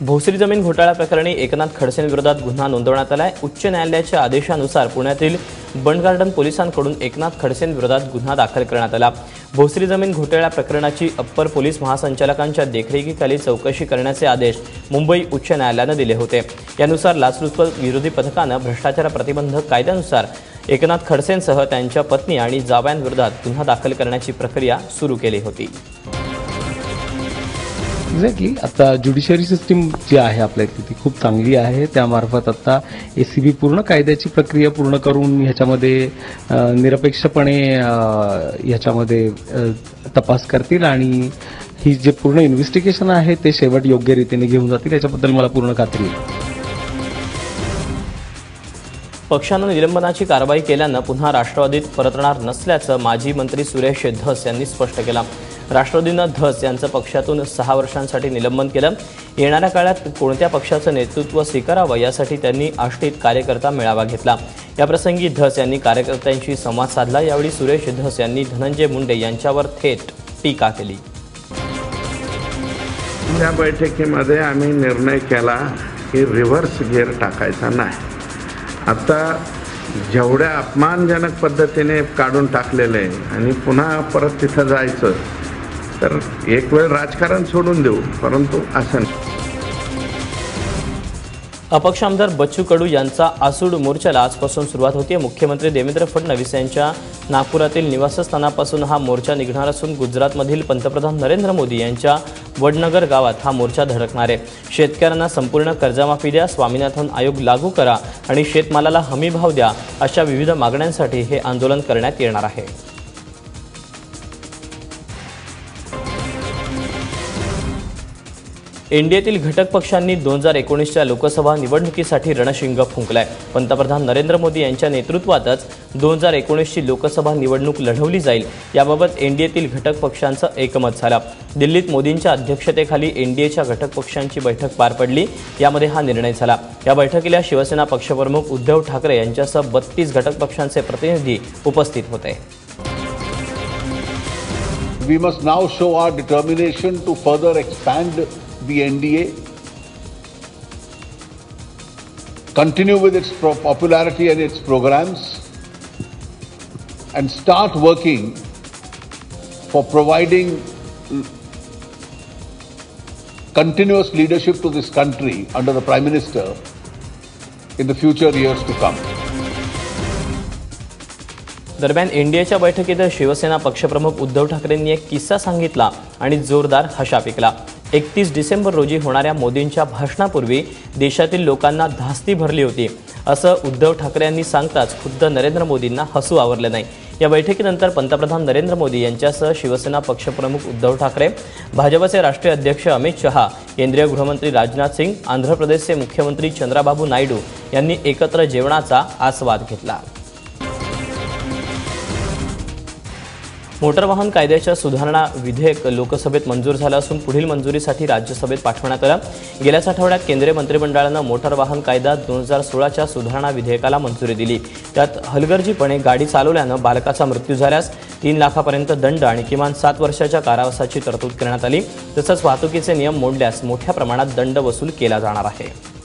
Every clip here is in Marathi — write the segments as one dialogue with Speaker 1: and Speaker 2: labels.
Speaker 1: भोसरी जमीन घोटाळा प्रकरणी एकनाथ खडसेंविरोधात गुन्हा नोंदवण्यात आलाय. उच्च न्यायालयाच्या आदेशानुसार पुण्यातील बंड गार्डन पोलिसांकडून एकनाथ खडसेंविरोधात गुन्हा दाखल करण्यात आला. भोसरी जमीन घोटाळा प्रकरणाची अप्पर पोलीस महासंचालकांच्या देखरेखीखाली चौकशी करण्याचे आदेश मुंबई उच्च न्यायालयानं दिले होते. यानुसार लाचलुचपत विरोधी पथकानं भ्रष्टाचार प्रतिबंधक कायद्यानुसार एकनाथ खडसेंसह त्यांच्या पत्नी आणि जावयांविरोधात गुन्हा दाखल करण्याची प्रक्रिया सुरू केली होती.
Speaker 2: एक्झॅक्टली आता ज्युडिशरी सिस्टीम जी आहे आपल्या इथली ती खूप चांगली आहे. त्यामार्फत आता बी पूर्ण कायद्याची प्रक्रिया पूर्ण करून ह्याच्यामध्ये निरपेक्षपणे ह्याच्यामध्ये तपास करतील आणि ही जे पूर्ण इन्व्हेस्टिगेशन आहे ते शेवट योग्य रीतीने घेऊन जातील. याच्याबद्दल मला पूर्ण खात्री आहे.
Speaker 1: पक्षानं निलंबनाची कारवाई केल्यानं पुन्हा राष्ट्रवादीत परतणार नसल्याचं माजी मंत्री सुरेश धस यांनी स्पष्ट केलं. राष्ट्रवादीनं धस यांचं पक्षातून सहा वर्षांसाठी निलंबन केलं. येणाऱ्या काळात कोणत्या पक्षाचं नेतृत्व स्वीकारावं यासाठी त्यांनी आष्टीत कार्यकर्ता मेळावा घेतला. याप्रसंगी धस यांनी कार्यकर्त्यांशी संवाद साधला. यावेळी सुरेश धस यांनी धनंजय मुंडे यांच्यावर थेट टीका केली.
Speaker 3: या बैठकीमध्ये आम्ही निर्णय केला की रिव्हर्स गिअर टाकायचा नाही. आता जेवढ्या अपमानजनक पद्धतीने काढून टाकलेलं आहे आणि पुन्हा परत तिथं जायचं तर एक वेळ राजकारण सोडून देऊ परंतु असं
Speaker 1: अपक्ष आमदार बच्चू कडू यांचा आसूड मोर्चाला आजपासून सुरुवात होते मुख्यमंत्री देवेंद्र फडणवीस यांच्या नागपुरातील निवासस्थानापासून हा मोर्चा निघणार असून गुजरातमधील पंतप्रधान नरेंद्र मोदी यांच्या वडनगर गावात हा मोर्चा धडकणार आहे. शेतकऱ्यांना संपूर्ण कर्जमाफी द्या स्वामीनाथन आयोग लागू करा आणि शेतमालाला हमी भाव द्या अशा विविध मागण्यांसाठी हे आंदोलन करण्यात येणार आहे. एनडीएतील घटक पक्षांनी दोन हजार एकोणीसच्या लोकसभा निवडणुकीसाठी रणशिंग फुंकलाय. पंतप्रधान नरेंद्र मोदी यांच्या नेतृत्वातच दोन हजार एकोणीसची लोकसभा निवडणूक लढवली जाईल. याबाबत एनडीएतील घटक पक्षांचं एकमत झालं. दिल्लीत मोदींच्या अध्यक्षतेखाली एनडीएच्या घटक पक्षांची बैठक पार पडली. यामध्ये हा निर्णय झाला. या बैठकीला शिवसेना पक्षप्रमुख उद्धव ठाकरे यांच्यासह बत्तीस घटक पक्षांचे प्रतिनिधी उपस्थित होते.
Speaker 4: We must now show our determination to further expand the NDA, continue with its popularity and its programs, and start working for providing continuous leadership to this country under the Prime Minister in the future years to come.
Speaker 1: दरम्यान एनडीएच्या बैठकीत शिवसेना पक्षप्रमुख उद्धव ठाकरेंनी एक किस्सा सांगितला आणि जोरदार हशा पिकला एकतीस डिसेंबर रोजी होणाऱ्या मोदींच्या भाषणापूर्वी देशातील लोकांना धास्ती भरली होती. असं उद्धव ठाकरे यांनी सांगताच खुद्द नरेंद्र मोदींना हसू आवरलं नाही. या बैठकीनंतर पंतप्रधान नरेंद्र मोदी यांच्यासह शिवसेना पक्षप्रमुख उद्धव ठाकरे भाजपचे राष्ट्रीय अध्यक्ष अमित शहा केंद्रीय गृहमंत्री राजनाथ सिंग आंध्र प्रदेशचे मुख्यमंत्री चंद्राबाबू नायडू यांनी एकत्र जेवणाचा आस्वाद घेतला. मोटार वाहन कायद्याच्या सुधारणा विधेयक लोकसभेत मंजूर झालं असून पुढील मंजुरीसाठी राज्यसभेत पाठवण्यात आलं. गेल्याच आठवड्यात केंद्रीय मंत्रिमंडळानं मोटार वाहन कायदा दोन हजार सोळाच्या सुधारणा विधेयकाला मंजुरी दिली. त्यात हलगर्जीपणे गाडी चालवल्यानं बालकाचा मृत्यू झाल्यास तीन लाखापर्यंत दंड आणि किमान सात वर्षाच्या कारावासाची तरतूद करण्यात आली. तसंच वाहतुकीचे नियम मोडल्यास मोठ्या प्रमाणात दंड वसूल केला जाणार आहे.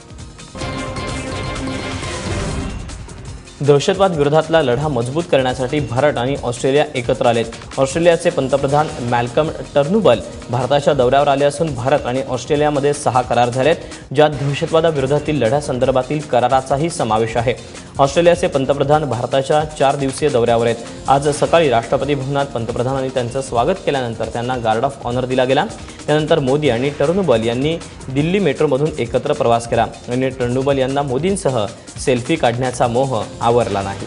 Speaker 1: दहशतवाद विरोधातला लढा मजबूत करण्यासाठी भारत आणि ऑस्ट्रेलिया एकत्र आलेत. ऑस्ट्रेलियाचे पंतप्रधान मॅल्कम टर्नुबल भारताच्या दौऱ्यावर आले असून भारत आणि ऑस्ट्रेलियामध्ये सहा करार झालेत ज्यात दहशतवादाविरोधातील लढ्यासंदर्भातील कराराचाही समावेश आहे. ऑस्ट्रेलियाचे पंतप्रधान भारताच्या चार दिवसीय दौऱ्यावर आहेत. आज सकाळी राष्ट्रपती भवनात पंतप्रधानांनी त्यांचं स्वागत केल्यानंतर त्यांना गार्ड ऑफ ऑनर दिला गेला. त्यानंतर मोदी आणि टर्नुबल यांनी दिल्ली मेट्रोमधून एकत्र प्रवास केला आणि टर्नुबल यांना मोदींसह सेल्फी काढण्याचा मोह आवरला नाही.